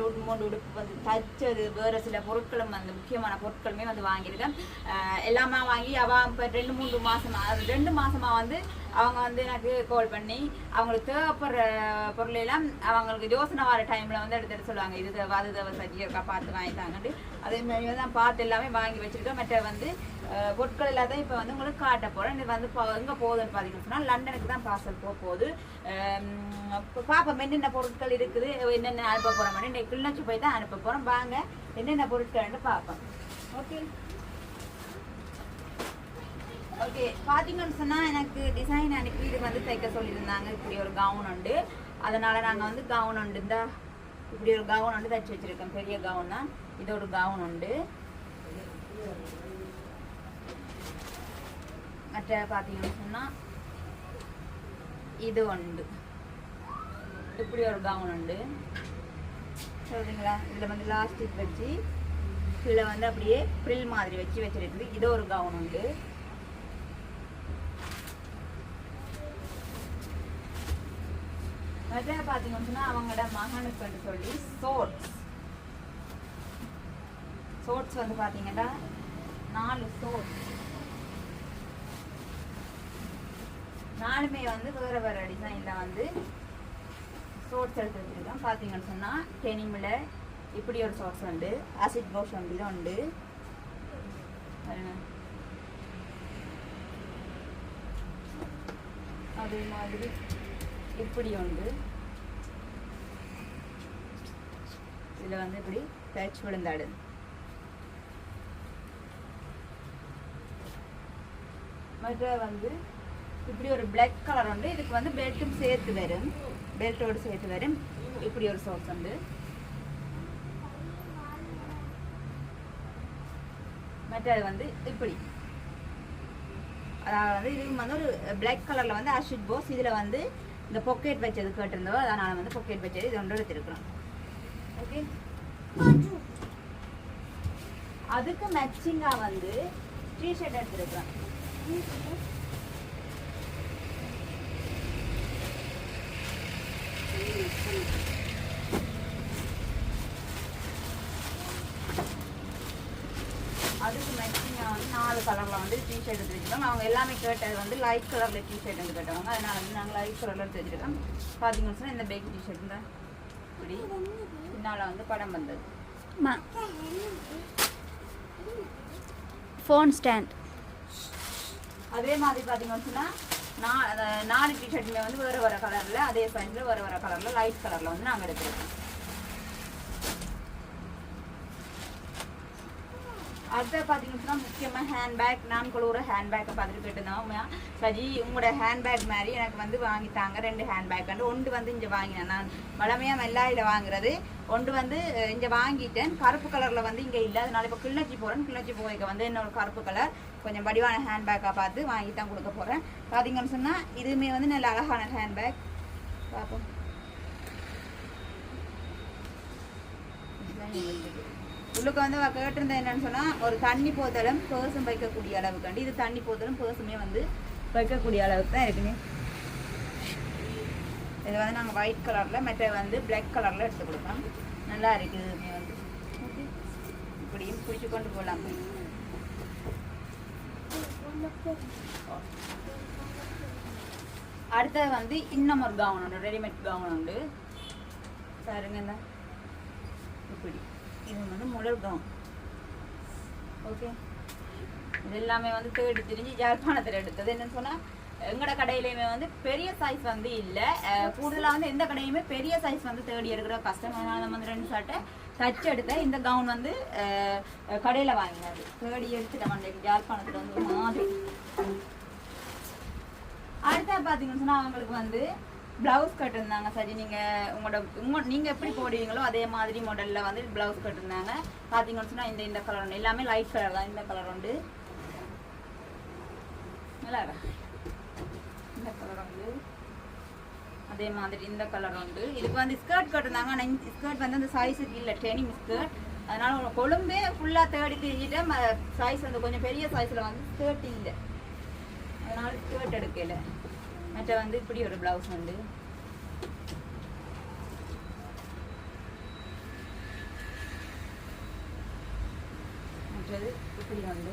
ரெண்டு உடுப்பு மூணு உடுப்பு வந்து தச்சது வேறு சில பொருட்களும் வந்து முக்கியமான பொருட்களுமே வந்து வாங்கியிருக்கேன் எல்லாமே வாங்கி அவன் இப்போ ரெண்டு மூன்று மாதமாக அது ரெண்டு மாதமாக வந்து அவங்க வந்து எனக்கு கால் பண்ணி அவங்களுக்கு தேவைப்படுற பொருளெல்லாம் அவங்களுக்கு யோசனை வர டைமில் வந்து எடுத்து சொல்லுவாங்க. இது தேவை அது தேவை சரியாக பார்த்து வாங்கிட்டாங்கன்ட்டு அதே மாதிரி தான் பார்த்து எல்லாமே வாங்கி வச்சுருக்கேன் மற்ற வந்து பொருட்கள் எல்லாத்தையும் இப்போ வந்து உங்களுக்கு காட்ட போகிறேன் இது வந்து இப்போ எங்கே போகுதுன்னு பார்த்தீங்கன்னு சொன்னால் லண்டனுக்கு தான் பார்சல் போக போகுது. இப்போ பார்ப்போம் என்னென்ன பொருட்கள் இருக்குது என்னென்ன அனுப்ப போகிறோம் இன்னைக்கு கிளிநொச்சி போய் தான் அனுப்ப போகிறோம் வாங்க என்னென்ன பொருட்கள்னு பார்ப்போம் ஓகே. ஓகே பார்த்தீங்கன்னு சொன்னால் எனக்கு டிசைன் அனுப்பி இது வந்து தைக்க சொல்லியிருந்தாங்க. இப்படி ஒரு கவுன் உண்டு. அதனால் நாங்கள் வந்து கவுன் உண்டு. இந்த இப்படி ஒரு கவுன் உண்டு தைச்சி வச்சுருக்கோம். பெரிய கவுன் தான். இது ஒரு கவுன் உண்டு. மற்ற பார்த்தீங்கன்னு சொன்னால் இது உண்டு. இப்படி ஒரு கவுன் உண்டு. சொல்கிறீங்களா இதில் வந்து லாஸ்டிக் வச்சு இதில் வந்து அப்படியே ஃப்ரில் மாதிரி வச்சு வச்சுருக்குது இது ஒரு கவுன் உண்டு. மற்ற பார்த்தீங்கன்னு சொன்னால் அவங்களோட மகனுக்கு வந்து சொல்லி சோட்ஸ் சோட்ஸ் வந்து பார்த்தீங்கன்னா நாலு சோட்ஸ் நாலுமே வந்து வேற வேற டிசைனில் வந்து சோட்ஸ் எடுத்து வச்சிருக்கேன் பார்த்தீங்கன்னு சொன்னால் டெனிமில் இப்படி ஒரு சோட்ஸ் உண்டு ஆசிட் பவுஷ் உண்டு இது உண்டு. அதே மாதிரி இப்படி உண்டு. இதில் வந்து இப்படி பேட்ச் விழுந்தாடு. மற்ற வந்து இப்படி ஒரு பிளாக் கலர் உண்டு. இதுக்கு வந்து பெல்ட்டும் சேர்த்து வரும். பெல்ட்டோடு சேர்த்து வரும். இப்படி ஒரு சோர்ஸ் உண்டு. மற்றது வந்து இப்படி. அதாவது வந்து இதுக்கு வந்து ஒரு பிளாக் கலரில் வந்து அஷிட் போஸ் இதில் வந்து இந்த பொக்கெட் வச்சது கேட்டிருந்தோம். அதனால் வந்து பொக்கெட் வச்சது இது ஒன்று எடுத்துருக்குறோம் ஓகே அதுக்கு மேட்சிங்காக வந்து டிஷர்ட் எடுத்துருக்குறோம். அதுக்கு மேட்சிங்காக வந்து நாலு கலரில் வந்து டிஷர்ட் எடுத்து வச்சுருக்கோம் அவங்க எல்லாமே கேட்டது வந்து லைட் கலரில் டிஷர்ட் வந்து கேட்டவங்க. அதனால வந்து நாங்கள் லைட் கலரில் எடுத்து வச்சுருக்கோம் பார்த்தீங்கன்னு சொன்னால் இந்த பேக் டிஷர்ட் தான். இப்படி பின்னால் வந்து படம் வந்தது. ஃபோன் ஸ்டாண்ட் அதே மாதிரி பார்த்தீங்கன்னு சொன்னால் நாலு டிஷர்ட்டுமே வந்து வேறு வர கலரில் அதே சைஸில் வேறு வர கலரில் லைட் கலரில் வந்து நாங்கள் எடுத்துருக்கோம். அடுத்த பார்த்தீங்கன்னா முக்கியமாக ஹேண்ட்பேக் நான் கூட ஒரு ஹேண்ட்பேக்கை பார்த்துட்டு கேட்டிருந்தோம் சரி உங்களோட ஹேண்ட்பேக் மாதிரி எனக்கு வந்து வாங்கித்தாங்க. ரெண்டு ஹேண்ட்பேக் வந்து ஒன்று வந்து இங்கே வாங்கினேன் நான். வளமையாக மெல்லாயில் வாங்குறது. ஒன்று வந்து இங்கே வாங்கிட்டேன். கருப்பு கலரில் வந்து இங்கே இல்லை. அதனால இப்போ கிளிநொச்சி போகிறேன் கிளிநொச்சி போய்க்க வந்து என்னோட கருப்பு கலர் கொஞ்சம் வடிவான ஹேண்ட்பேக்காக பார்த்து வாங்கி தான் கொடுக்க போகிறேன் பார்த்தீங்கன்னு சொன்னால் இதுவுமே வந்து நல்ல அழகான ஹேண்ட்பேக் பார்ப்போம் உள்ளுக்கு வந்து அவ கேட்டிருந்தா என்னன்னு சொன்னா ஒரு தண்ணி போத்தலும் பேர்ஸும் வைக்கக்கூடிய அளவுக்காண்டி இது தண்ணி போத்தலும் பேர்ஸுமே வந்து வைக்கக்கூடிய அளவுக்கு தான் இருக்குங்க. இது வந்து நாங்கள் ஒயிட் கலரில் மற்ற வந்து பிளாக் கலரில் எடுத்து கொடுப்போம் நல்லா இருக்குது இதுவுமே வந்து. இப்படியும் பிடிச்சி கொண்டு போகலாம் அடுத்தது வந்து இன்னும் ஒரு கவுன் உண்டு ரெடிமேட் கவுன் உண்டு. பாருங்க இப்படி. இது வந்து முதல் கவுன் ஓகே. இது எல்லாமே வந்து தேடி திரிஞ்சு யாழ்ப்பாணத்தில் எடுத்தது. என்னன்னு சொன்னால் எங்களோட கடையிலையுமே வந்து பெரிய சைஸ் வந்து இல்லை. கூடுதலாக வந்து எந்த கடையுமே பெரிய சைஸ் வந்து தேடி எடுக்கிற கஷ்டம் அதனால நம்ம வந்து ரெண்டு ஷர்ட்டை தச்சு எடுத்த இந்த கவுன் வந்து கடையில் வாங்கினது. தேடி எடுத்துட்டேன் மண்டைக்கு யாழ்ப்பாணத்தில் வந்து ஒரு மாதிரி. அடுத்த பார்த்தீங்கன்னு சொன்னால் அவங்களுக்கு வந்து ப்ளவுஸ் கட்டிருந்தாங்க சரி நீங்கள் உங்களோட உங்க நீங்கள் எப்படி போடுவீங்களோ அதே மாதிரி மாடலில் வந்து ப்ளவுஸ் கட்டிருந்தாங்க பார்த்தீங்கன்னு சொன்னால் இந்த இந்த கலர் உண்டு. எல்லாமே லைட் கலர் தான் இந்த கலர் உண்டு. நல்லா இந்த கலர் உண்டு. அதே மாதிரி இந்த கலர் உண்டு. இதுக்கு வந்து ஸ்கர்ட் கட்டிருந்தாங்க ஆனால் ஸ்கர்ட் வந்து அந்த சைஸுக்கு இல்லை. டெனிம் ஸ்கர்ட் அதனால உனக்கு கொழும்பே ஃபுல்லாக தேடி திரிஞ்சிட்டு சைஸ் வந்து கொஞ்சம் பெரிய சைஸில் வந்து ஸ்கர்ட் இல்லை. அதனால தேர்ட் எடுக்கல. மற்ற வந்து இப்படி ஒரு ப்ளவுஸ் வந்து. மற்றது இப்படி வந்து.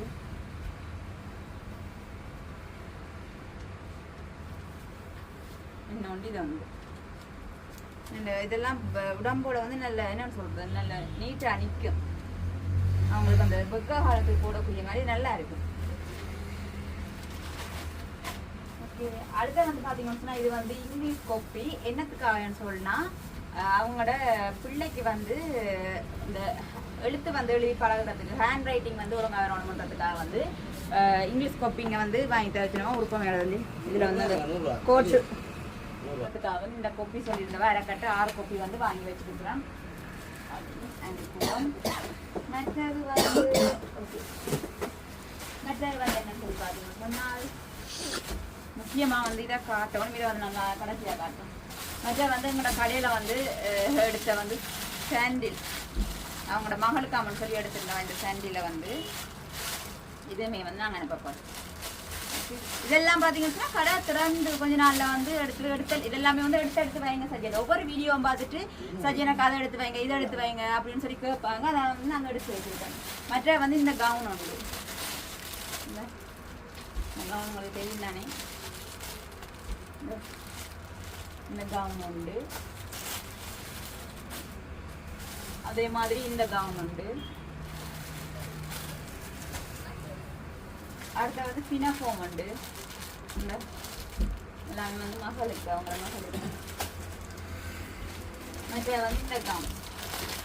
இன்னொன்று இது இந்த இதெல்லாம் உடம்போட வந்து நல்ல என்ன சொல்றது? நல்ல நீட்டாக நிற்கும் அவங்களுக்கு அந்த வெக்க காலத்துக்கு போடக்கூடிய மாதிரி நல்லா இருக்கும் ஓகே அடுத்து வந்து பார்த்தீங்கன்னு இது வந்து இங்கிலீஷ் காப்பி. என்னத்துக்காகன்னு சொன்னா அவங்களோட பிள்ளைக்கு வந்து இந்த எழுத்து வந்து எழுதி பழகுறதுக்கு ஹேண்ட் ரைட்டிங் வந்து ஒழுங்காக வரணுன்றதுக்காக வந்து இங்கிலீஷ் காப்பிங்க வந்து வாங்கி தரச்சுனோம். உருப்பம் வந்து இதில் வந்து கோட்டு அதுக்காக வந்து இந்த கொப்பி சொல்லியிருந்தவ அரைக்கட்டு ஆறு கொப்பி வந்து வாங்கி வச்சுருக்கிறேன். மற்றது வந்து. மற்றது வந்து என்ன சொல்லி பார்த்தீங்கன்னா சொன்னால் முக்கியமாக வந்து இதை காட்டணும் இதை வந்து நல்லா கடைசியாக காட்டணும். மற்ற வந்து எங்களோட கடையில் வந்து எடுத்த வந்து சாண்டில் அவங்களோட மகளுக்கு அவன் சொல்லி எடுத்திருந்தோம் இந்த சாண்டிலை வந்து இதுவுமே வந்து நாங்கள் அனுப்பப்போம் இதெல்லாம் பார்த்தீங்கன்னா கடை திறந்து கொஞ்ச நாளில் வந்து எடுத்து எடுத்து இதெல்லாமே வந்து எடுத்து எடுத்து வைங்க சஜ்ஜன் ஒவ்வொரு வீடியோவும் பார்த்துட்டு சஜியனுக்கு அதை எடுத்து வைங்க இதை எடுத்து வைங்க அப்படின்னு சொல்லி கேட்பாங்க. அதை வந்து நாங்கள் எடுத்து வச்சுருக்கோம். மற்ற வந்து இந்த கவுன் உண்டு. இந்த கவுன் உங்களுக்கு தெரியும் தானே இந்த- கவுன் உண்டு அதே மாதிரி இந்த கவுன் உண்டு அடுத்த வந்து பினஃபோம் உண்டு இந்த எல்லாமே வந்து மசாலுக்கு அவங்கள மகளுக்கு மற்ற வந்து இந்த கவுன்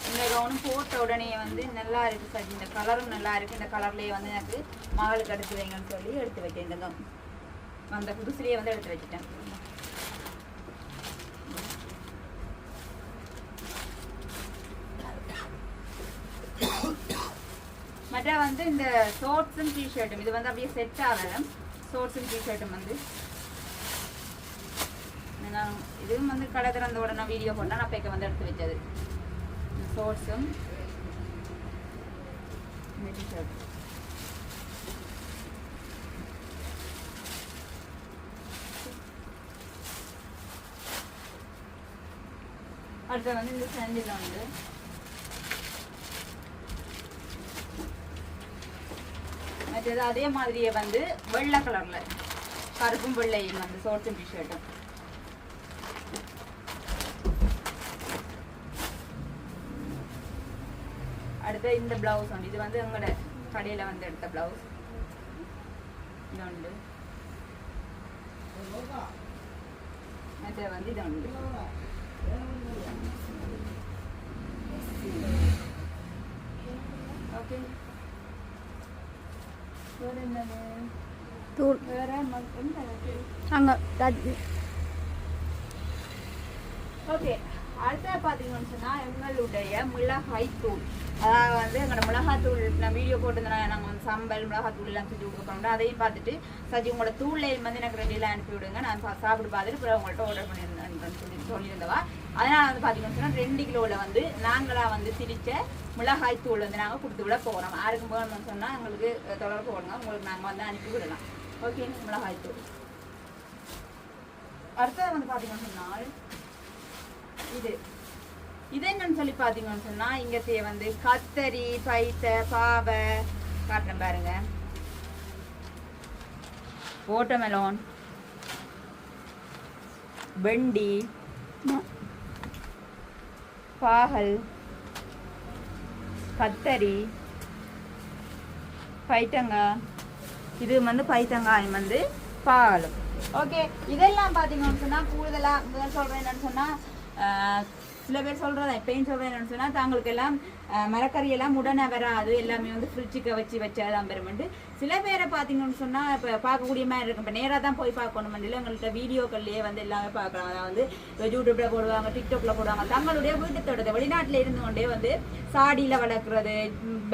இந்த கவுனும் போட்ட உடனே வந்து நல்லா இருக்கு சார் இந்த கலரும் நல்லா இருக்கு. இந்த கலர்லேயே வந்து எனக்கு மகளுக்கு எடுத்து வைங்கன்னு சொல்லி எடுத்து வைட்டேன் இந்த கவுன் அந்த புதுசுலேயே வந்து எடுத்து வச்சுட்டேன். மற்ற வந்து இந்த ஷோர்ட்ஸும் டிஷர்ட்டும் இது வந்து அப்படியே செட் ஆகலாம் ஷோர்ட்ஸும் டிஷர்ட்டும் வந்து. நான் இதுவும் வந்து கடை திறந்த உடனே வீடியோ போட்டா நான் பேக்க வந்து எடுத்து வச்சது. ஷோர்ட்ஸும் இந்த டிஷர்ட் அடுத்து வந்து இந்த சாண்டில் வந்து. மற்றது அதே மாதிரியே வந்து வெள்ளை கலரில் கருப்பும் வெள்ளையும் வந்து ஷார்ட்ஸும் டிஷர்ட்டும் அடுத்து இந்த பிளவுஸ் உண்டு. இது வந்து எங்களோட கடையில் வந்து எடுத்த பிளவுஸ் இது உண்டு. மற்ற வந்து இது உண்டு. ஓகே வேற என்னது? தூள். வேற? அங்கே ஓகே அடுத்த பார்த்தீங்கன்னு சொன்னால் எங்களுடைய மிளகாய் தூள். அதாவது வந்து எங்களோட மிளகாய் தூள் நான் வீடியோ போட்டிருந்தேன் நாங்கள் வந்து சம்பல் மிளகாய் தூள் எல்லாம் செஞ்சு கொடுக்குறோம் அதையும் பார்த்துட்டு சரி உங்களோட தூள்லையும் வந்து எனக்கு ரெடியில் அனுப்பி விடுங்க நான் சாப்பிட்டு பார்த்துட்டு அப்புறம் உங்கள்கிட்ட ஆர்டர் பண்ணியிருந்தேன் சொல்லி சொல்லியிருந்தவா. அதனால் வந்து பார்த்தீங்கன்னு சொன்னால் ரெண்டு கிலோவில் வந்து நாங்களாக வந்து திரிச்ச மிளகாய் தூள் வந்து நாங்கள் கொடுத்து விட போகிறோம் யாருக்கும் போகணும்னு சொன்னால் எங்களுக்கு தொடர்பு போடுங்க. உங்களுக்கு நாங்கள் வந்து அனுப்பி விடலாம். ஓகே மிளகாய் தூள். அடுத்தது வந்து பார்த்தீங்கன்னு சொன்னால் இது. இது என்னன்னு சொல்லி பார்த்தீங்கன்னு சொன்னால் இங்கே வந்து கத்தரி பைத்த பாவை. காட்டுறேன் பாருங்க. ஓட்டமெலோன் வெண்டி பாகல் கத்தரி பைத்தங்காய் இது வந்து பைத்தங்காய் வந்து பாலும் ஓகே இதெல்லாம் பார்த்தீங்கன்னு சொன்னால் கூடுதலா முதல் என்னன்னு சொன்னா ஆஹ், சில பேர் சொல்றதா பெயின் சொல்றேன் சொன்னால் சொன்னா தாங்களுக்கு எல்லாம் மரக்கறியெல்லாம் மரக்கறி எல்லாம் உடனே வராது. எல்லாமே வந்து ஃப்ரிட்ஜுக்கு வச்சு வச்சாதான் பெருமெண்டு சில பேரை பார்த்தீங்கன்னு சொன்னா இப்போ பார்க்கக்கூடிய மாதிரி இருக்கும். இப்போ நேராக தான் போய் பார்க்கணும். இல்லை எங்கள்கிட்ட வீடியோக்கள்லேயே வந்து எல்லாமே பார்க்கலாம். அதாவது வந்து இப்போ யூடியூப்ல போடுவாங்க டிக்டாக்ல போடுவாங்க. தங்களுடைய வீட்டு தோட்டத்தை வெளிநாட்டில் இருந்து கொண்டே வந்து சாடியில் வளர்க்குறது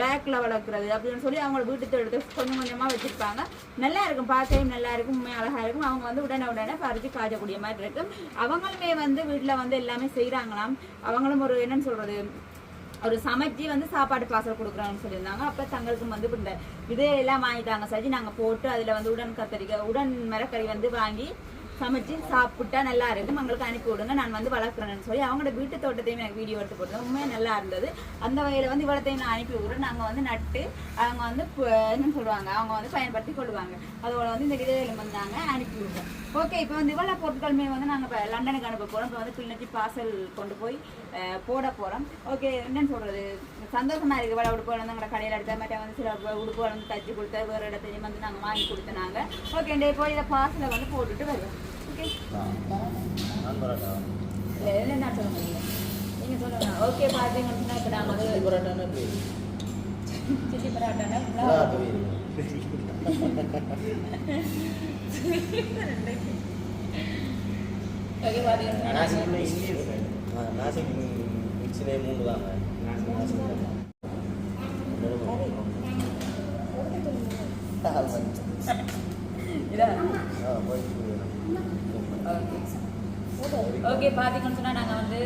பேக்கில் வளர்க்குறது அப்படின்னு சொல்லி அவங்க வீட்டு தோட்டத்தை கொஞ்சம் கொஞ்சமாக வச்சுருப்பாங்க. நல்லா இருக்கும். பார்க்கவும் நல்லா இருக்கும். உண்மை அழகாக இருக்கும். அவங்க வந்து உடனே உடனே பறித்து காய்ச்சக்கூடிய மாதிரி இருக்கும். அவங்களுமே வந்து வீட்டில் வந்து எல்லாமே செய்கிறாங்களாம் அவங்களும் ஒரு என்னன்னு சொல்றது ஒரு சமைச்சு வந்து சாப்பாடு பார்சல் கொடுக்குறாங்கன்னு சொல்லியிருந்தாங்க. அப்போ தங்களுக்கும் வந்து இந்த விதையெல்லாம் வாங்கிட்டாங்க. சரி நாங்கள் போட்டு அதில் வந்து உடன் கத்தரிக்காய் உடன் மரக்கறி வந்து வாங்கி சமைச்சு சாப்பிட்டா நல்லா இருக்கும் உங்களுக்கு அனுப்பி விடுங்க. நான் வந்து வளர்க்குறேன்னு சொல்லி அவங்களோட வீட்டு தோட்டத்தையும் எனக்கு வீடியோ எடுத்து போட்டேன் உண்மையாக நல்லா இருந்தது. அந்த வகையில் வந்து இவ்வளோத்தையும் நான் அனுப்பி விடுறேன். நாங்கள் வந்து நட்டு அவங்க வந்து பு- என்ன சொல்லுவாங்க. அவங்க வந்து பயன்படுத்தி கொள்வாங்க அதோட வந்து இந்த விதையில வந்து நாங்கள் அனுப்பி விடுறோம். ஓகே இப்போ வந்து இவ்வளோ பொருட்களுமே வந்து நாங்கள் இப்போ லண்டனுக்கு அனுப்ப போகிறோம் இப்போ வந்து கிளிநொச்சி பார்சல் கொண்டு போய் போட போகிறோம் ஓகே என்னன்னு சொல்கிறது சந்தோஷமா இருக்கு. இவ்வளோ உடுப்புகள் வந்து எங்களை கடையில் எடுத்த மாதிரி வந்து சில உ- உடுப்புகள் வந்து தச்சு கொடுத்த வேறு இடத்தையும் வந்து நாங்கள் வாங்கி கொடுத்தனாங்க. ஓகே இந்த போய் இதை பார்சலை வந்து போட்டுட்டு வருவோம். ஓகே இல்லை என்ன சொல்ல முடியல. நீங்கள் சொல்லுங்க. ஓகே பார்த்தீங்கன்னு சொன்னால் இப்போ நாங்கள் வந்து சில்லி பரோட்டானா ஓகே பார்த்தீங்கன்னா நாசிக் மிக்சிலே மூணு தாங்க ஓகே பார்த்தீங்கன்னு சொன்னால் நாங்கள் வந்து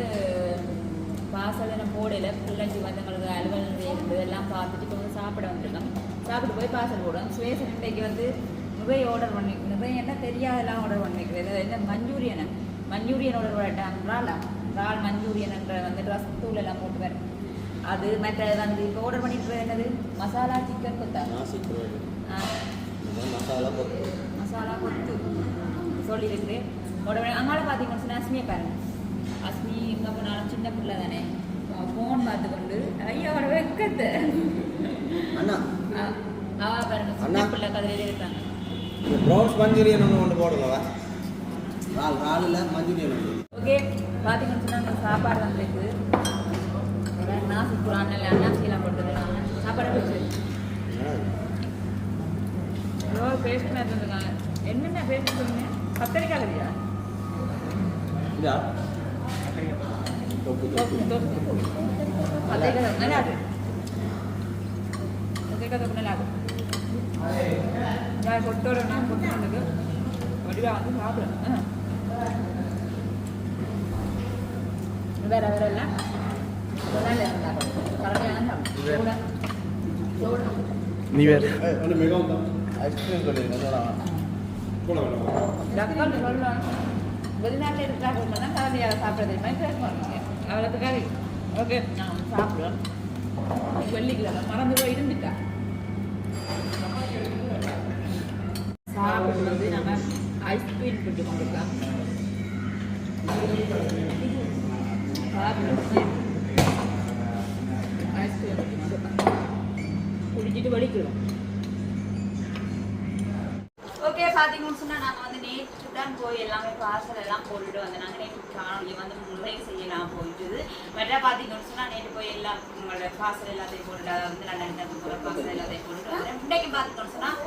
வாசல் நம்ம போடல. பிள்ளைஞ்சி வந்தவங்களுக்கு அலுவல் இருந்தது எல்லாம் பார்த்துட்டு இப்போ வந்து சாப்பிட வந்துருக்கோம். சாப்பிட்டு போய் பார்சல் போடுவோம் சுவேசன் இன்றைக்கு வந்து நிறைய ஆர்டர் பண்ணி நிறைய என்ன தெரியாதெல்லாம் ஆர்டர் பண்ணிக்கிறது என்ன மஞ்சூரியனை? மஞ்சூரியன் ஆர்டர் பண்ணிட்டாங்க இறாலா? இறால் மஞ்சூரியன் என்ற வந்து ட்ரெஸ் தூள் எல்லாம் போட்டு வரேன் அது மற்ற வந்து இப்போ ஆர்டர் பண்ணிட்டு என்னது? மசாலா சிக்கன் கொத்தா? மசாலா போட்டு மசாலா கொத்து. சொல்லியிருக்கிறேன் உடனே அங்கால பார்த்தீங்கன்னு சொன்னா அஸ்மியை பாருங்க. அஸ்மி எங்கே போனாலும் சின்ன பிள்ளை தானே. ஃபோன் பார்த்து கொண்டு ஐயோட வெக்கத்து. அண்ணா. அ- அவ பாருங்க சின்ன. பிள்ளை கதையில இருக்காங்க. ப்ரௌன்ஸ் மஞ்சூரியன் ஒன்று ஒன்று போடுங்களா ரால் ராலில் மஞ்சூரியன் ஓகே பார்த்தீங்கன்னு சொன்னா அந்த சாப்பாடு வந்துருக்கு. நாசி குரான் அன்னாசியெல்லாம் போட்டுருக்காங்க சாப்பாடு. வச்சு பேஸ்ட் மாதிரி இருந்திருக்காங்க என்னென்ன பேஸ்ட் சொன்னீங்க கத்தரிக்காய் இல்லையா இதா நான் கொட்டோட நான் கொட்டு வந்து சாப்பிடுறேன் வேற வேற இல்லை நீ வேறு. வெளிநாட்டில் இருக்கிறாங்க தான் கலந்தையாக சாப்பிட்றது மாதிரி அவ்வளோத்துக்காக ஓகே நான் சாப்பிடுவேன் வெள்ளிக்கிழமை மறந்து போய் இருந்துட்டா சாப்பிடுறது நம்ம ஐஸ்கிரீம் போட்டு கொண்டிருக்கலாம். ஐஸ்கிரீம் வலிக்கிறோம் ஓகே பார்த்தீங்கன்னு சொன்னால் நாங்கள் வந்து நேற்று தான் போய் எல்லாமே பார்சல் எல்லாம் போட்டுட்டு வந்தோம். நாங்கள் நேற்று காணொலி வந்து முறை செய்யலாம் போயிட்டுது. மற்ற பார்த்தீங்கன்னு சொன்னால் நேற்று போய் எல்லாம் உங்களோட பார்சல் எல்லாத்தையும் போட்டுட்டு அதாவது வந்து நல்லா போகிற பார்சல் எல்லாத்தையும் போட்டுட்டு வந்தேன் இன்றைக்கு பார்த்தீங்கன்னு சொன்னால்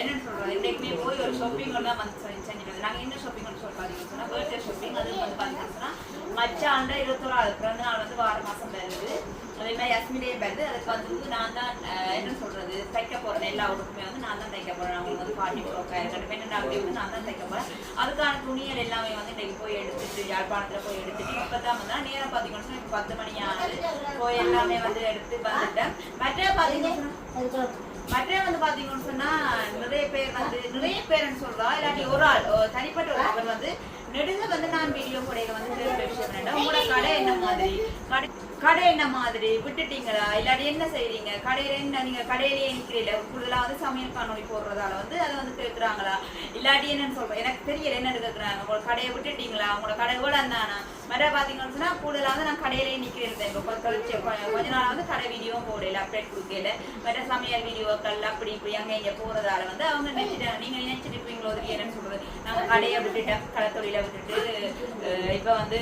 என்னன்னு சொல்கிறது இன்றைக்குமே போய் ஒரு ஷாப்பிங் தான் வந்து செஞ்சுட்டு வந்து நாங்கள் என்ன ஷாப்பிங்னு சொல்லி பார்த்தீங்கன்னு சொன்னால் பர்த்டே ஷாப்பிங் அது வந்து பார்த்தீங்கன்னு சொன்னால் மச்சாண்ட இருபத்தோராது பிறந்த நாள் வந்து வார மாதம் வருது. அதே மாதிரி அஸ்மிலே அதுக்கு வந்து நான் தான் என்ன சொல்றது தைக்க போறேன். எல்லா உடுப்புமே வந்து நான் தான் தைக்க போறேன். அவங்களுக்கு வந்து பாட்டி ஃப்ராக்காக இருக்கட்டும் என்ன அப்படி வந்து நான் தான் தைக்க போறேன். அதுக்கான துணியல் எல்லாமே வந்து இன்னைக்கு போய் எடுத்துட்டு யாழ்ப்பாணத்துல போய் எடுத்துட்டு இப்பதான் வந்து நேரம் பாத்தீங்கன்னா சொன்னா இப்ப பத்து மணி ஆகுது. போய் எல்லாமே வந்து எடுத்து வந்துட்டேன். மற்ற பாத்தீங்கன்னா மற்ற வந்து பாத்தீங்கன்னு சொன்னா நிறைய பேர் வந்து நிறைய பேர்னு சொல்றா? இல்லாட்டி ஒரு ஆள் தனிப்பட்ட ஒரு வந்து நெடுங்க வந்து நான் வீடியோ கடையில வந்து கேட்கிற விஷயம் உங்களோட கடை என்ன மாதிரி? கடை கடை என்ன மாதிரி? விட்டுட்டீங்களா? இல்லாட்டி என்ன செய்றீங்க? கடையில என்ன நீங்க கடையிலேயே நிக்கிறீல கூடுதலா வந்து சமையல் காணொலி போடுறதால வந்து அதை வந்து கேட்கறாங்களா இல்லாட்டி என்னன்னு சொல்றேன். எனக்கு தெரியல என்ன கேட்கறாங்க உங்களோட கடையை விட்டுட்டீங்களா? உங்களோட கடை கூட இருந்தானா? மற்ற பாத்தீங்கன்னு சொன்னா கூடுதலா வந்து நான் கடையிலேயே நிக்கிறேன். இப்போ கொஞ்ச கழிச்சு கொஞ்ச நாள் வந்து கடை வீடியோ போடல அப்டேட் கொடுக்கல. மற்ற சமையல் வீடியோக்கள் அப்படி இப்படி அங்க இங்க போறதால வந்து அவங்க நினைச்சிட்டாங்க நீங்க நினைச்சிட்டு இருப்பீங்களோ என்னன்னு சொல்றது. நாங்க கடையை விட்டுட்டேன் கடை தொழில விட்டுட்டு அஹ் வந்து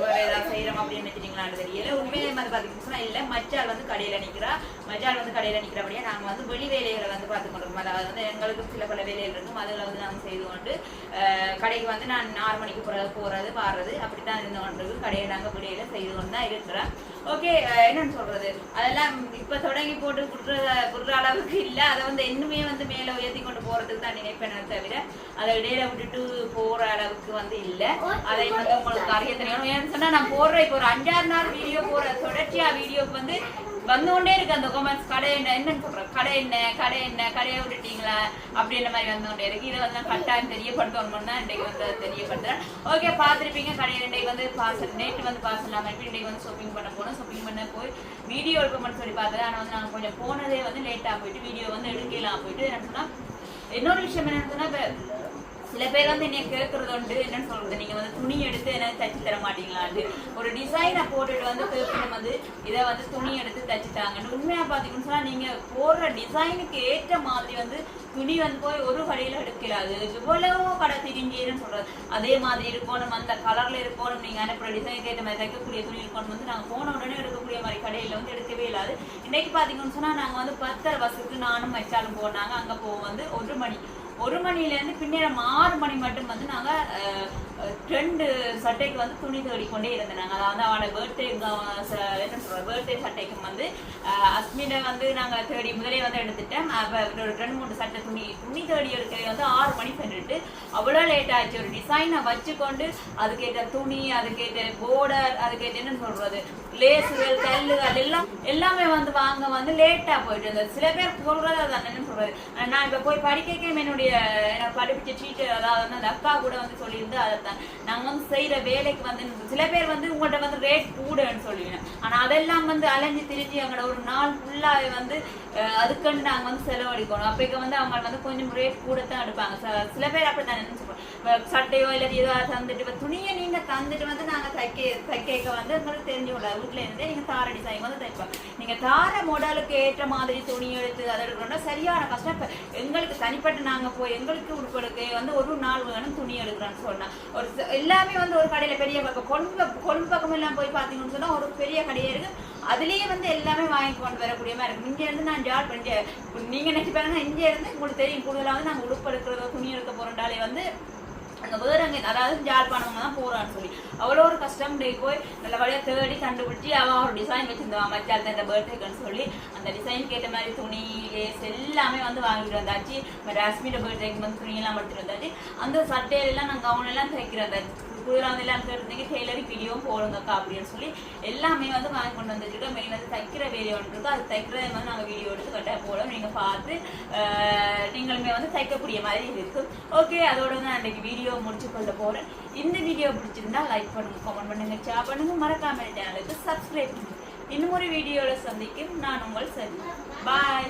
வேற ஏதாவது செய்கிறோம் அப்படின்னு நினைச்சிட்டீங்களான்னு தெரியல. உண்மையிலே வந்து பாத்தீங்கன்னா இல்லை இல்ல மச்சால் வந்து கடையில் நிக்கிறா. மச்சால் வந்து கடையில் நிற்கிறபடியே நாங்கள் வந்து வெளி வேலைகளை வந்து பார்த்து கொண்டிருக்கோம். அதாவது வந்து எங்களுக்கும் சில பல வேலைகள் இருக்கும். அதில் வந்து நாங்கள் செய்து கொண்டு கடைக்கு வந்து நான் ஆறு மணிக்கு போறது போகிறது வாடுறது அப்படித்தான் இருந்து கொண்டிருக்கு கடையை நாங்கள் வெளியில் செய்து கொண்டு தான் இருக்கிறேன் ஓகே என்னன்னு சொல்றது? அதெல்லாம் இப்ப தொடங்கி போட்டு குடுற குடுற அளவுக்கு இல்ல. அதை வந்து இன்னுமே வந்து மேல உயர்த்தி கொண்டு போறதுக்கு தான் நினைப்பேன் தவிர அதை இடையில விட்டுட்டு போற அளவுக்கு வந்து இல்ல. அதை வந்து உங்களுக்கு அறிய தெரியும் ஏன்னு சொன்னா நான் போடுற இப்போ ஒரு அஞ்சாறு நாள் வீடியோ போற தொடர்ச்சியா வீடியோக்கு வந்து வந்துகொண்டே இருக்கு அந்த கொமெண்ட்ஸ் கடை என்ன என்னன்னு சொல்றேன் கடை என்ன கடை என்ன கடையை விட்டுட்டீங்களா? அப்படின்ற மாதிரி வந்துகொண்டே இருக்கு. இதை வந்து நான் கட்டாயம் தெரியப்படுத்தணும் தான் இன்றைக்கு வந்து தெரியப்படுத்துறேன். ஓகே பார்த்துருப்பீங்க. கடையில் இன்றைக்கு வந்து பார்சல் நேற்று வந்து பார்சல் இல்லாமல் இன்றைக்கு வந்து ஷாப்பிங் பண்ண போனோம் ஷாப்பிங் பண்ண போய் வீடியோ எடுப்போம்னு சொல்லி பார்த்தது ஆனால் வந்து நாங்கள் கொஞ்சம் போனதே வந்து லேட்டாக போயிட்டு வீடியோ வந்து எடுக்கலாம் போயிட்டு என்ன சொன்னால் இன்னொரு விஷயம் என்னன்னு சொன்னால் சில பேர் வந்து என்னைய கேட்கறது உண்டு என்னன்னு சொல்றது. நீங்க வந்து துணி எடுத்து எனக்கு தச்சு தர மாட்டீங்களான்னு ஒரு டிசைனை போட்டுட்டு வந்து கேட்கணும் வந்து இதை வந்து துணி எடுத்து தச்சு தாங்கன்னு உண்மையா பாத்தீங்கன்னு சொன்னா நீங்க போடுற டிசைனுக்கு ஏற்ற மாதிரி வந்து துணி வந்து போய் ஒரு வழியில எடுக்கிறாது எவ்வளவோ கடை திரிஞ்சேன்னு சொல்றது. அதே மாதிரி இருக்கணும் அந்த கலர்ல இருக்கணும் நீங்க அனுப்புற டிசைனுக்கு ஏற்ற மாதிரி தைக்கக்கூடிய துணி இருக்கணும் வந்து நாங்க போன உடனே எடுக்கக்கூடிய மாதிரி கடையில வந்து எடுக்கவே இல்லாது. இன்னைக்கு பாத்தீங்கன்னு சொன்னா நாங்க வந்து பத்தரை பஸ்ஸுக்கு நானும் வச்சாலும் போனாங்க. அங்க போவோம் வந்து ஒரு மணி ஒரு மணில இருந்து பின்னேரம் ஆறு மணி மட்டும் வந்து நாங்க அஹ், ரெண்டு சட்டைக்கு வந்து துணி தேடிக்கொண்டே இருந்தோம் நாங்க அதாவது அவனோட பர்த்டே என்ன சொல்ற பர்த்டே சட்டைக்கும் வந்து அஸ்மிட வந்து நாங்க தேடி முதலே வந்து எடுத்துட்டேன். அப்போ ஒரு ரெண்டு மூணு சட்டை துணி துணி தேடி எடுக்கிறது வந்து ஆறு மணி பண்ணிட்டு அவ்வளோ லேட் ஆச்சு. ஒரு டிசைனை வச்சுக்கொண்டு அதுக்கேற்ற துணி அதுக்கேற்ற போர்டர் அதுக்கேற்ற என்ன சொல்றது லேசுகள் கல்லுகள் எல்லாம் எல்லாமே வந்து வாங்க வந்து லேட்டா போயிட்டு இருந்தது. சில பேர் சொல்றது அதான் என்ன சொல்றது நான் இப்ப போய் படிக்க என்னுடைய படிப்பிச்ச டீச்சர் அதாவது வந்து அந்த அக்கா கூட வந்து சொல்லியிருந்து அதை நாங்க வந்து செய்யற வேலைக்கு வந்து சில பேர் வந்து உங்கள்ட்ட வந்து ரேட் கூடன்னு சொல்லுவேன் ஆனா அதெல்லாம் வந்து அலைஞ்சு திரிஞ்சு எங்களோட ஒரு நாள் ஃபுல்லாவே வந்து அஹ், அதுக்குன்னு நாங்க வந்து செலவழிக்கணும். அப்பைக்கு வந்து அவங்க வந்து கொஞ்சம் ரேட் கூட தான் எடுப்பாங்க சில பேர் அப்படித்தான் என்ன சொல்றோம் சட்டையோ இல்லை ஏதோ தந்துட்டு இப்போ துணியை நீங்க தந்துட்டு வந்து நாங்க தைக்க தைக்க வந்து உங்களுக்கு தெரிஞ்சு கொள்ள வீட்டுல இருந்தே நீங்க தார டிசைன் வந்து தைப்போம் நீங்க தார மாடலுக்கு ஏற்ற மாதிரி துணி எடுத்து அதை எடுக்கணும்னா சரியான கஷ்டம். இப்ப எங்களுக்கு தனிப்பட்ட நாங்க போய் எங்களுக்கு உட்படுக்க வந்து ஒரு நாள் வேணும் துணி எடுக்கிறோம்னு சொன்னா. ஒரு எல்லாமே வந்து ஒரு கடையில பெரிய பக்கம் கொழும்பு கொழும்பு பக்கம் எல்லாம் போய் பாத்தீங்கன்னு சொன்னா ஒரு பெரிய கடையே இருக்கு. அதுலயே வந்து எல்லாமே வாங்கி கொண்டு வரக்கூடிய மாதிரி இருக்கும் இங்க இருந்து நான் ஜாட் பண்ணி நீங்க நினைச்சு பாருங்க இங்க இருந்து உங்களுக்கு தெரியும் கூடுதலா வந்து நாங்க உடுப்பு எடுக்கிறதோ துணி எடுக்க போறோம்டாலே வந்து அந்த வேற அங்கே அதாவது ஜாழ்ப்பாணவங்க தான் போறான்னு சொல்லி. அவ்வளோ ஒரு கஷ்டம் டே போய் நல்லபடியாக தேடி கண்டுபிடிச்சி அவன் ஒரு டிசைன் வச்சிருந்தவன் மச்சால் இந்த பர்த்டேக்குன்னு சொல்லி அந்த டிசைனுக்கு ஏற்ற மாதிரி துணி லேஸ் எல்லாமே வந்து வாங்கிட்டு வந்தாச்சு. ராஸ்மியோட பர்த்டேக்கு வந்து துணியெல்லாம் எல்லாம் வந்தாச்சு. அந்த சட்டையெல்லாம் நான் கவுன் எல்லாம் தைக்கிறேன் அந்த புதிரா வந்து எல்லாம் கேட்டிருந்தீங்க டெய்லரிங் வீடியோவும் போடுங்கக்கா அப்படின்னு சொல்லி எல்லாமே வந்து வாங்கி கொண்டு வந்துருக்கோம் மெயின் வந்து தைக்கிற வேலையை ஒன்று அது தைக்கிறத வந்து நாங்கள் வீடியோ எடுத்து கட்டாயம் போடும் நீங்கள் பார்த்து நீங்களுமே வந்து தைக்கக்கூடிய மாதிரி இருக்கு. ஓகே அதோட வந்து அன்றைக்கு வீடியோ வீடியோ முடிச்சு கொள்ள போகிறேன் இந்த வீடியோ பிடிச்சிருந்தா லைக் பண்ணுங்க கமெண்ட் பண்ணுங்க ஷேர் பண்ணுங்க. மறக்காம சேனலுக்கு சப்ஸ்கிரைப் பண்ணுங்க. இன்னும் ஒரு வீடியோவில் சந்திக்கும். நான் உங்கள் சரி பாய்